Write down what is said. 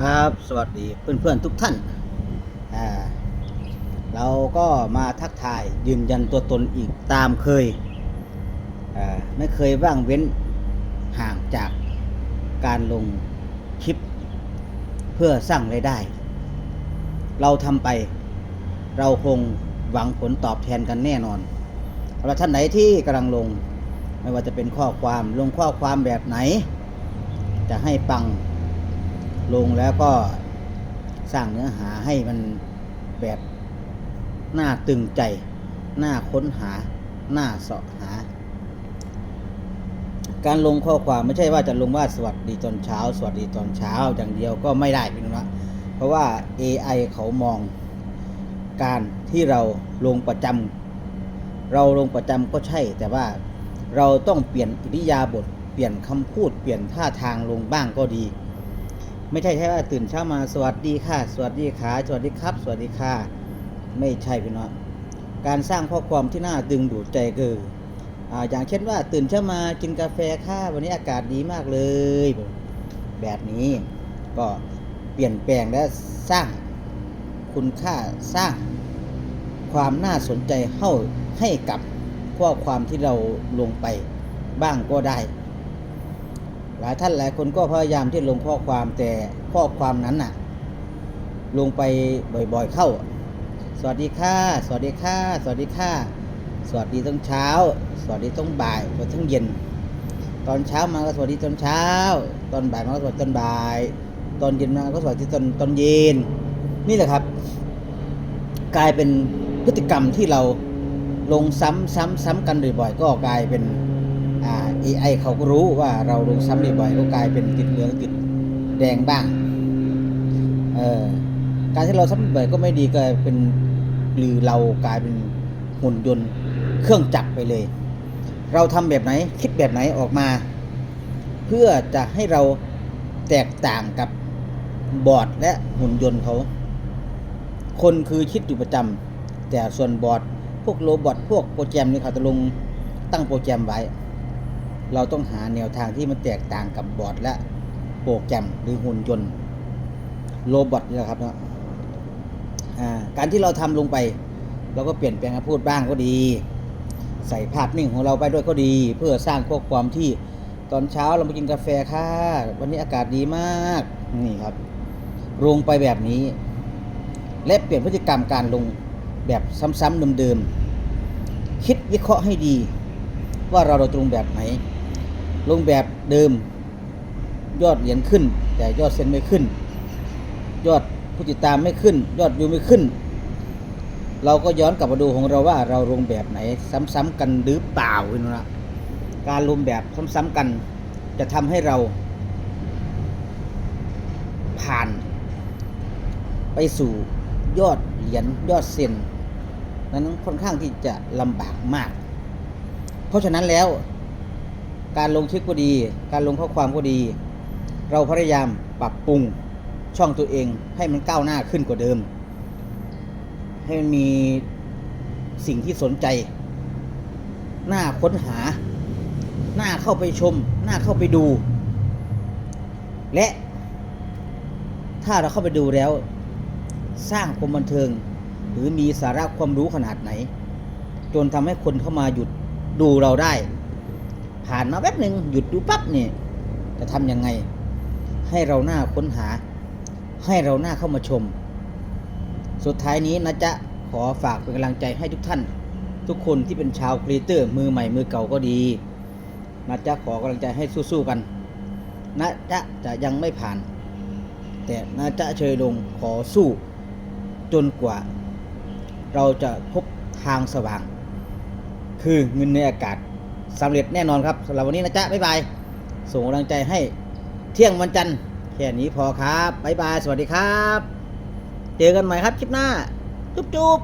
ครับ สวัสดีเพื่อนๆทุกท่านอ่าเราก็มาทักทายยืนยันตัวตนอีกตามเคยอ่าไม่เคยว่างเว้นห่างจากการลงคลิป เพื่อสร้างไรายได้ เราทำไป เราคงหวังผลตอบแทนกันแน่นอนสำหรับท่านไหนที่กำลังลง ไม่ว่าจะเป็นข้อความลงข้อความแบบไหน จะให้ปัง ลงแล้วก็สร้างเนื้อหาให้มันแบบหน่าตึงใจ หน่าค้นหา หน่าเสาะหา การลงข้อความไม่ใช่ว่าจะลงว่าสวัสดีตอนเช้า สวัสดีตอนเช้าอย่างเดียวก็ไม่ได้พี่นุนะเพราะว่า AI เขามองการที่เราลงประจำเราลงประจำก็ใช่ แต่ว่าเราต้องเปลี่ยนอิริยาบถเปลี่ยนคำพูดเปลี่ยนท่าทางลงบ้างก็ดี ไม่ใช่แค่ว่าตื่นเช้ามาสวัสดีค่ะ สวัสดีค่ะสวัสดีครับ สวัสดีค่ะ ไม่ใช่พี่น้องการสร้างข้อความที่น่าดึงดูดใจคือออย่างเช่นว่าตื่นเช้ามากินกาแฟค่ะวันนี้อากาศดีมากเลย แบบนี้ก็เปลี่ยนแปลงและสร้างคุณค่าสร้างความน่าสนใจเข้าให้กับข้อความที่เราลงไปบ้างก็ได้ ลายท่านหลายคนก็พยายามที่ลงข้อความแต่ข้อความนั้นน่ะ ลงไปบ่อยๆเข้า สวัสดีค่ะ สวัสดีค่ะ สวัสดีค่ะ สวัสดีตั้งเช้า สวัสดีตั้งบ่ายสวัสดีตั้งเย็น ตอนเช้ามาก็สวัสดีตอนเช้า ตอนบ่ายมาก็สวัสดีตอนบ่าย ตอนเย็นมาก็สวัสดีตอนตอนเย็น นี่แหละครับ กลายเป็นพฤติกรรมที่เราลงซ้ำซ้ำซ้ำกันบ่อยๆก็กลายเป็นอ่า AI เขาก็รู้ว่าเราลงซ้ำบ่อยๆก็กลายเป็นติดเหลืองติดแดงบ้างเออการที่เราซ้ำบ่อยก็ไม่ดีกลายเป็นหรือเรากลายเป็นหุ่นยนต์เครื่องจักรไปเลย เราทำแบบไหนคิดแบบไหนออกมา เพื่อจะให้เราแตกต่างกับบอร์ดและหุ่นยนต์เขา คนคือคิดอยู่ประจำแต่ส่วนบอร์ดพวกโรบอทพวกโปรแกรมนี่เขาจะลงตั้งโปรแกรมไว้ เราต้องหาแนวทางที่มันแตกต่างกับบอร์ดและโปรแกรมหรือหุ่นยนต์โรบอทนี่แหละครับเนาะการที่เราทำลงไป เราก็เปลี่ยนแปลงคำพูดบ้างก็ดี ใส่ภาพนิ่งของเราไปด้วยก็ดี เพื่อสร้างข้อความที่ตอนเช้าเราไปกินกาแฟค่ะวันนี้อากาศดีมากนี่ครับลงไปแบบนี้ และเปลี่ยนพฤติกรรมการลงแบบซ้ำๆเดิมๆคิดวิเคราะห์ให้ดี ว่าเราเราตรงแบบไหน ลงแบบเดิม ยอดเหรียญขึ้น แต่ยอดเซ็นไม่ขึ้น ยอดผู้ติดตามไม่ขึ้น ยอดวิวไม่ขึ้น เราก็ย้อนกลับมาดูของเราว่าเราลงแบบไหน ซ้ำๆกันหรือเปล่าคุณนะการลงแบบซ้ำๆกันจะทำให้เราผ่านไปสู่ยอดเหรียญยอดเซ็นนั้นค่อนข้างที่จะลำบากมาก เพราะฉะนั้นแล้ว การลงคลิปก็ดี การลงข้อความก็ดี เราพยายามปรับปรุงช่องตัวเองให้มันก้าวหน้าขึ้นกว่าเดิม ให้มันมีสิ่งที่สนใจ หน้าค้นหา หน้าเข้าไปชม หน้าเข้าไปดู และถ้าเราเข้าไปดูแล้ว สร้างความบันเทิง หรือมีสาระความรู้ขนาดไหน จนทำให้คนเข้ามาหยุดดูเราได้ ผ่านมาแป๊บหนึ่งหยุดดูปั๊บเนี่ยจะทำยังไง ให้เราหน้าค้นหา ให้เราหน้าเข้ามาชม สุดท้ายนี้นะจ๊ะขอฝากเป็นกำลังใจให้ทุกท่าน ทุกคนที่เป็นชาวครีเอเตอร์มือใหม่มือเก่าก็ดีนะจ๊ะขอกำลังใจให้สู้ๆกันนะจ๊ะจะยังไม่ผ่าน แต่นะจ๊ะเชยลงขอสู้จนกว่า เราจะพบทางสว่าง คือเงินในอากาศ สำเร็จแน่นอนครับสำหรับวันนี้นะจ๊ะบ๊ายบาย ส่งกำลังใจให้เที่ยงวันจันทร์แค่นี้พอครับบ๊ายบาย สวัสดีครับ เจอกันใหม่ครับคลิปหน้า จุ๊บจุ๊บ